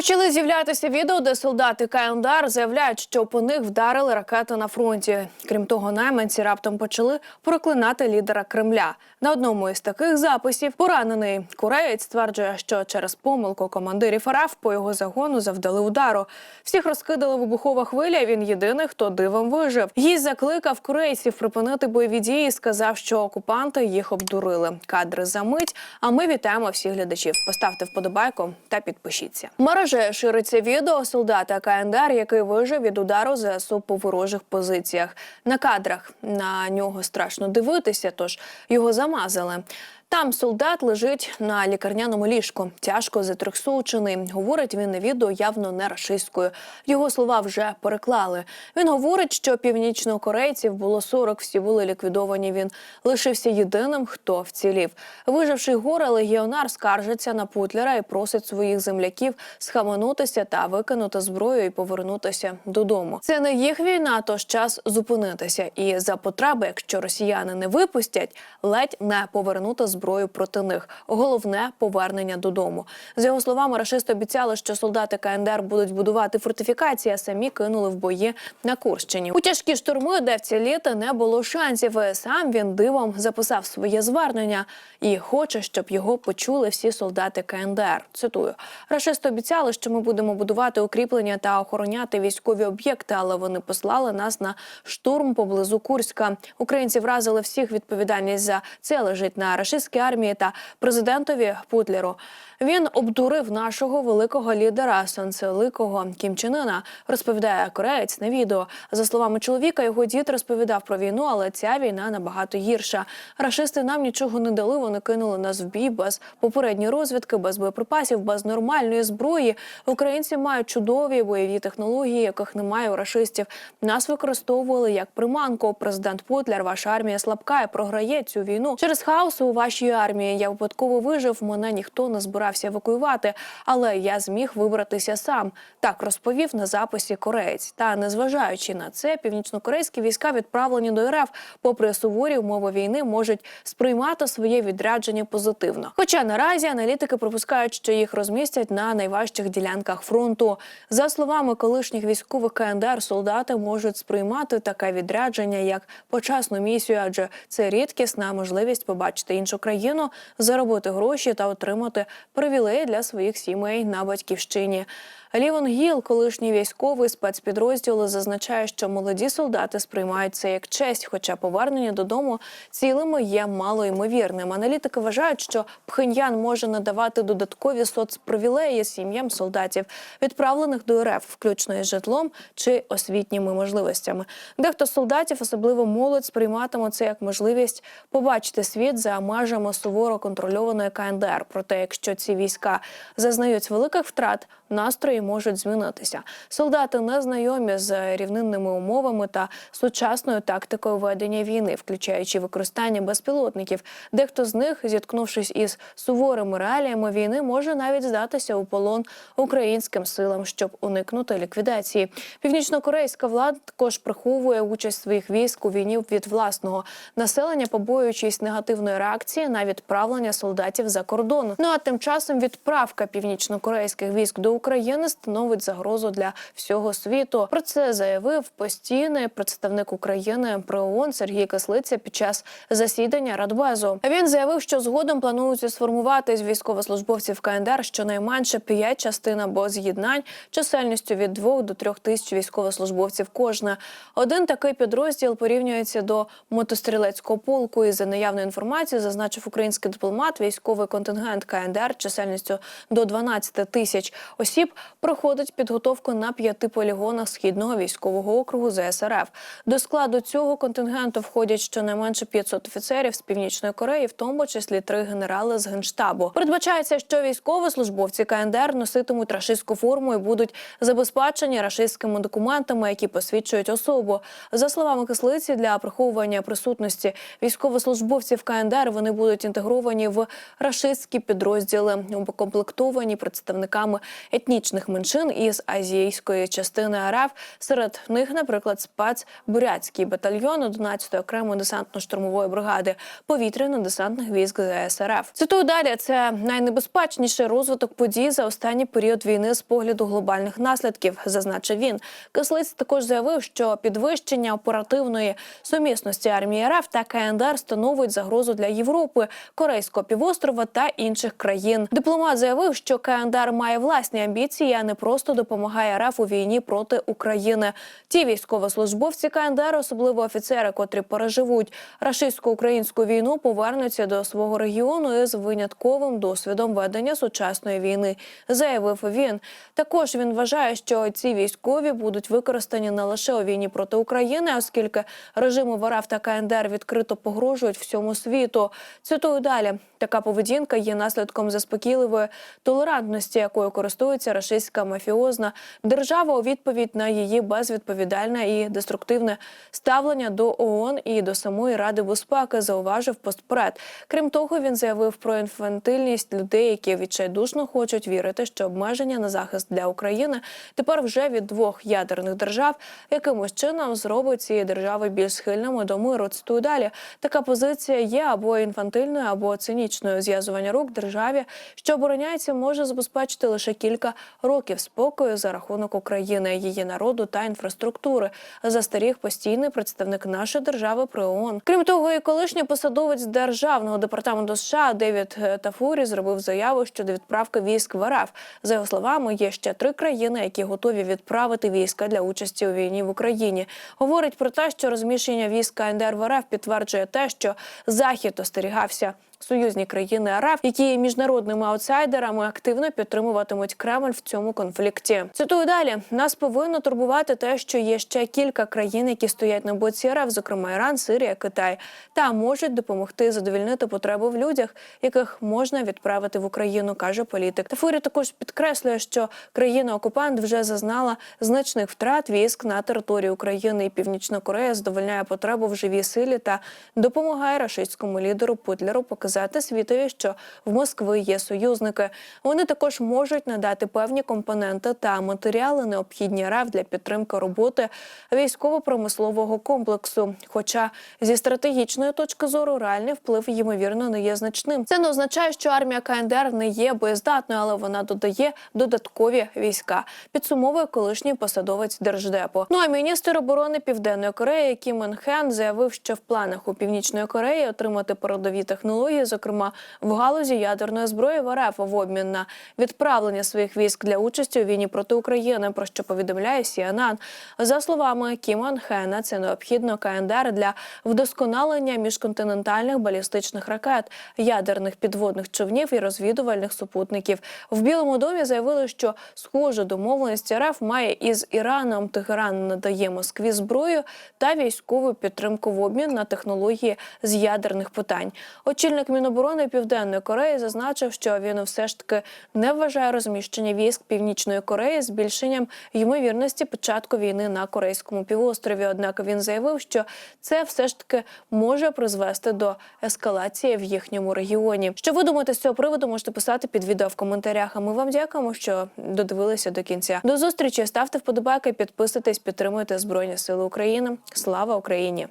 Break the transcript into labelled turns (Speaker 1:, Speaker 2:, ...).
Speaker 1: Почали з'являтися відео, де солдати КНДР заявляють, що по них вдарили ракети на фронті. Крім того, найманці раптом почали проклинати лідера Кремля. На одному із таких записів поранений кореєць стверджує, що через помилку командирів РФ по його загону завдали удару. Всіх розкидали вибухова хвиля. Він єдиний, хто дивом вижив. Гість закликав корейців припинити бойові дії. і Сказав, що окупанти їх обдурили. Кадри за мить. А ми вітаємо всіх глядачів. Поставте вподобайку та підпишіться. Мережею шириться відео солдата КНДР, який вижив від удару ЗСУ по ворожих позиціях. На кадрах на нього страшно дивитися, тож його замазали. Там солдат лежить на лікарняному ліжку, тяжко затрьохсучений. Говорить він на відео явно не рашистською. Його слова вже переклали. Він говорить, що північнокорейців було 40, всі були ліквідовані. Він лишився єдиним, хто вцілів. Виживший горе легіонар скаржиться на Путлера і просить своїх земляків схаменутися та викинути зброю і повернутися додому. Це не їх війна, тож час зупинитися. І за потреби, якщо росіяни не випустять, ледь не повернути зброю проти них. Головне повернення додому. За його словами, рашисти обіцяли, що солдати КНДР будуть будувати фортифікації, а самі кинули в бої на Курщині. У тяжкі штурми, де вціліти не було шансів. Сам він дивом записав своє звернення і хоче, щоб його почули всі солдати КНДР. Цитую: рашисти обіцяли, що ми будемо будувати укріплення та охороняти військові об'єкти, але вони послали нас на штурм поблизу Курська. Українці вразили всіх. Відповідальність за це лежить на рашистській армії та президентові Путлеру. Він обдурив нашого великого лідера сонцеликого Кім Чен Ына, розповідає кореєць на відео. За словами чоловіка, його дід розповідав про війну, але ця війна набагато гірша. Рашисти нам нічого не дали. Вони кинули нас в бій без попередньої розвідки, без боєприпасів, без нормальної зброї. Українці мають чудові бойові технології, яких немає у рашистів. Нас використовували як приманку. Президент Путлер, ваша армія слабка і програє цю війну через хаос у вашій армії. Я випадково вижив. Мене ніхто не збирався евакуювати, але я зміг вибратися сам. Так розповів на записі кореєць. Та незважаючи на це, північнокорейські війська відправлені до РФ, попри суворі умови війни, можуть сприймати своє відрядження позитивно. Хоча наразі аналітики припускають, що їх розмістять на найважчих ділянках фронту. За словами колишніх військових КНДР, солдати можуть сприймати таке відрядження як почасну місію, адже це рідкісна можливість побачити іншу країну, заробити гроші та отримати привілеї для своїх сімей на батьківщині. Лівон Гіл, колишній військовий спецпідрозділу, зазначає, що молоді солдати сприймають це як честь, хоча повернення додому цілими є малоймовірним. Аналітики вважають, що Пхеньян може надавати додаткові соцпривілеї сім'ям солдатів, відправлених до РФ, включно із житлом чи освітніми можливостями. Дехто солдатів, особливо молодь, сприйматиме це як можливість побачити світ за межами суворо контрольованої КНДР. Проте, якщо ці війська зазнають великих втрат, настрої можуть змінитися. Солдати не знайомі з рівнинними умовами та сучасною тактикою ведення війни, включаючи використання безпілотників. Дехто з них, зіткнувшись із суворими реаліями війни, може навіть здатися у полон українським силам, щоб уникнути ліквідації. Північнокорейська влада також приховує участь своїх військ у війні від власного населення, побоюючись негативної реакції на відправлення солдатів за кордон. Ну а тим часом відправка північнокорейських військ до України становить загрозу для всього світу. Про це заявив постійний представник України при ООН Сергій Кислиця під час засідання Радбезу. Він заявив, що згодом планують сформувати з військовослужбовців КНДР щонайменше п'ять частин або з'єднань чисельністю від 2 до 3 тисяч військовослужбовців кожна. Один такий підрозділ порівнюється до мотострілецького полку. І за наявною інформацією зазначив український дипломат, військовий контингент КНДР чисельністю до 12 тисяч осіб проходить підготовку на п'яти полігонах східного військового округу ЗСРФ. До складу цього контингенту входять щонайменше 500 офіцерів з північної Кореї, в тому числі три генерали з генштабу. Передбачається, що військовослужбовці КНДР носитимуть рашистську форму і будуть забезпечені рашистськими документами, які посвідчують особу. За словами кислиці, для приховування присутності військовослужбовців КНДР вони будуть інтегровані в рашистські підрозділи укомплектовані представниками етнічних меншин із азійської частини РФ. Серед них, наприклад, спецбурятський батальйон 11-ї окремої десантно-штурмової бригади повітряно-десантних військ ЗСРФ. Цитую далі. Це найнебезпечніший розвиток подій за останній період війни з погляду глобальних наслідків, зазначив він. Кислиць також заявив, що підвищення оперативної сумісності армії РФ та КНДР становить загрозу для Європи, Корейського півострова та інших країн. Дипломат заявив, що КНДР має власні амбіції, не просто допомагає РФ у війні проти України. Ті військовослужбовці КНДР, особливо офіцери, котрі переживуть рашистсько-українську війну, повернуться до свого регіону із винятковим досвідом ведення сучасної війни, заявив він. Також він вважає, що ці військові будуть використані не лише у війні проти України, оскільки режими в РФ та КНДР відкрито погрожують всьому світу. Цитую далі. Така поведінка є наслідком заспокійливої толерантності, якою користується рашистська мафіозна держава у відповідь на її безвідповідальне і деструктивне ставлення до ООН і до самої Ради безпеки, зауважив постпред. Крім того, він заявив про інфантильність людей, які відчайдушно хочуть вірити, що обмеження на захист для України тепер вже від двох ядерних держав якимось чином зробить ці держави більш схильними до миру. Цитую далі. Така позиція є або інфантильною, або цинічною. Зв'язування рук державі, що обороняється, може забезпечити лише кілька років спокою за рахунок України, її народу та інфраструктури. Застаріг постійний представник нашої держави при ООН. Крім того, і колишній посадовець державного департаменту США Девід е, Тафурі зробив заяву щодо відправки військ в РФ. За його словами, є ще три країни, які готові відправити війська для участі у війні в Україні. Говорить про те, що розміщення військ КНДР в РФ підтверджує те, що Захід остерігався. Союзні країни РФ, які є міжнародними аутсайдерами, активно підтримуватимуть Кремль в цьому конфлікті. Цитую далі: нас повинно турбувати те, що є ще кілька країн, які стоять на боці РФ, зокрема Іран, Сирія, Китай, та можуть допомогти задовільнити потреби в людях, яких можна відправити в Україну, каже політик. Тафурі також підкреслює, що країна-окупант вже зазнала значних втрат військ на території України, і Північна Корея задовольняє потребу в живій силі та допомагає рашистському лідеру Путлеру показати світові, що в Москви є союзники. Вони також можуть надати певні компоненти та матеріали, необхідні РФ для підтримки роботи військово-промислового комплексу. Хоча зі стратегічної точки зору реальний вплив ймовірно не є значним. Це не означає, що армія КНДР не є боєздатною, але вона додає додаткові війська. Підсумовує колишній посадовець держдепу. Ну а міністр оборони Південної Кореї Кім Мен Хен заявив, що в планах у північної Кореї отримати передові технології, зокрема в галузі ядерної зброї в РФ в обмін на відправлення своїх військ для участі у війні проти України. Про що повідомляє CNN. За словами Кіма Хена, це необхідно КНДР для вдосконалення міжконтинентальних балістичних ракет, ядерних підводних човнів і розвідувальних супутників. В Білому домі заявили, що схожу домовленість РФ має із Іраном. Тегеран надає Москві зброю та військову підтримку в обмін на технології з ядерних питань. Очільник Міноборони Південної Кореї зазначив, що він все ж таки не вважає розміщення військ Північної Кореї збільшенням ймовірності початку війни на Корейському півострові. Однак він заявив, що це все ж таки може призвести до ескалації в їхньому регіоні. Що ви думаєте з цього приводу? Можете писати під відео в коментарях. А ми вам дякуємо, що додивилися до кінця. До зустрічі ставте вподобайки, підписуйтесь, підтримуйте Збройні Сили України. Слава Україні!